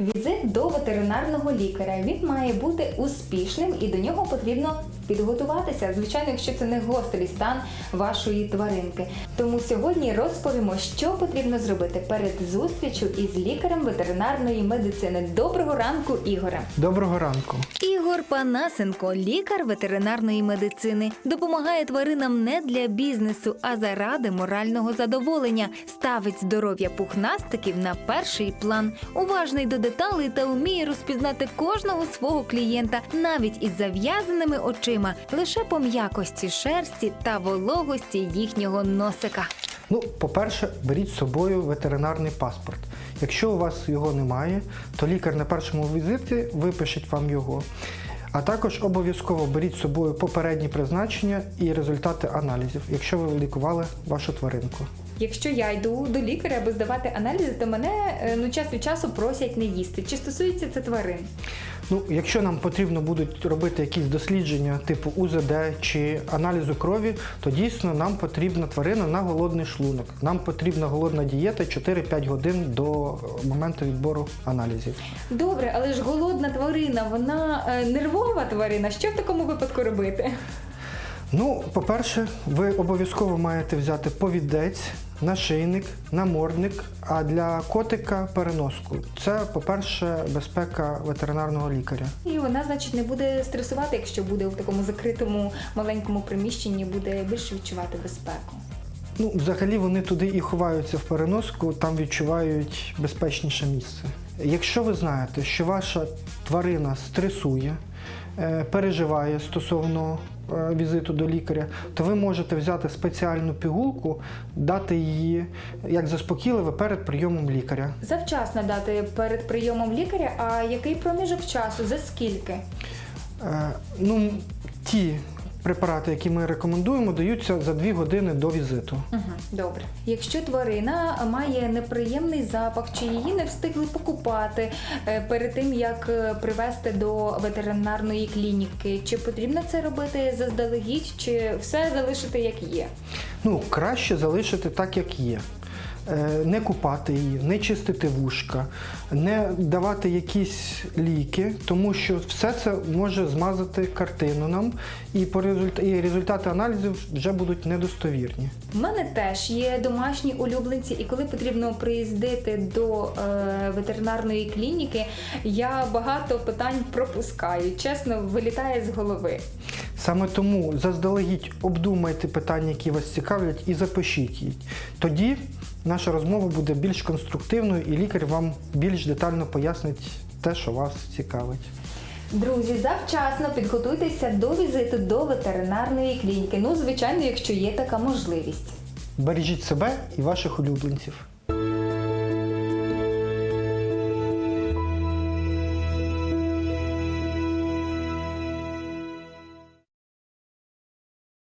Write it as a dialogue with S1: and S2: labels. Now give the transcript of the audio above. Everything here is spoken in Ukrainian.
S1: Візит до ветеринарного лікаря. Він має бути успішним і до нього потрібно підготуватися. Звичайно, якщо це не гострий стан вашої тваринки. Тому сьогодні розповімо, що потрібно зробити перед зустрічю із лікарем ветеринарної медицини. Доброго ранку, Ігоре!
S2: Доброго ранку.
S3: Ігор Панасенко, лікар ветеринарної медицини, допомагає тваринам не для бізнесу, а заради морального задоволення. Ставить здоров'я пухнастиків на перший план, уважний до деталей та вміє розпізнати кожного свого клієнта, навіть із зав'язаними очима, лише по м'якості шерсті та вологості їхнього носика.
S2: Ну, по-перше, беріть з собою ветеринарний паспорт. Якщо у вас його немає, то лікар на першому візиті випишеть вам його. А також обов'язково беріть з собою попередні призначення і результати аналізів, якщо ви лікували вашу тваринку.
S1: Якщо я йду до лікаря, аби здавати аналізи, то мене е, ну час від часу просять не їсти. Чи стосується це тварин?
S2: Ну, якщо нам потрібно будуть робити якісь дослідження типу УЗД чи аналізу крові, то дійсно нам потрібна тварина на голодний шлунок. Нам потрібна голодна дієта 4-5 годин до моменту відбору аналізів.
S1: Добре, але ж голодна тварина, вона е, нервова тварина. Що в такому випадку робити?
S2: Ну, по-перше, ви обов'язково маєте взяти повідець, нашийник, намордник, а для котика переноску. Це, по-перше, безпека ветеринарного лікаря.
S1: І вона, значить, не буде стресувати, якщо буде в такому закритому маленькому приміщенні, буде більше відчувати безпеку.
S2: Ну, взагалі вони туди і ховаються в переноску, там відчувають безпечніше місце. Якщо ви знаєте, що ваша тварина стресує, переживає стосовно е, візиту до лікаря, то ви можете взяти спеціальну пігулку, дати її як заспокійливе перед прийомом лікаря.
S1: Завчасно дати перед прийомом лікаря, а який проміжок часу? За скільки?
S2: Е, Ну, ті препарати, які ми рекомендуємо, даються за 2 години до візиту.
S1: Угу, добре. Якщо тварина має неприємний запах, чи її не встигли покупати е, перед тим, як е, привезти до ветеринарної клініки, чи потрібно це робити заздалегідь, чи все залишити як є?
S2: Ну, краще залишити так, як є. Е, Не купати її, не чистити вушка, не давати якісь ліки, тому що все це може змазати картину нам, і по результ... і результати аналізів вже будуть недостовірні.
S1: У мене теж є домашні улюбленці, і коли потрібно приїздити до е, ветеринарної клініки, я багато питань пропускаю. Чесно, вилітає з голови.
S2: Саме тому заздалегідь обдумайте питання, які вас цікавлять, і запишіть їх. Тоді наша розмова буде більш конструктивною, і лікар вам більш детально пояснить те, що вас цікавить.
S1: Друзі, завчасно підготуйтеся до візиту до ветеринарної клініки. Ну, звичайно, якщо є така можливість.
S2: Бережіть себе і ваших улюбленців.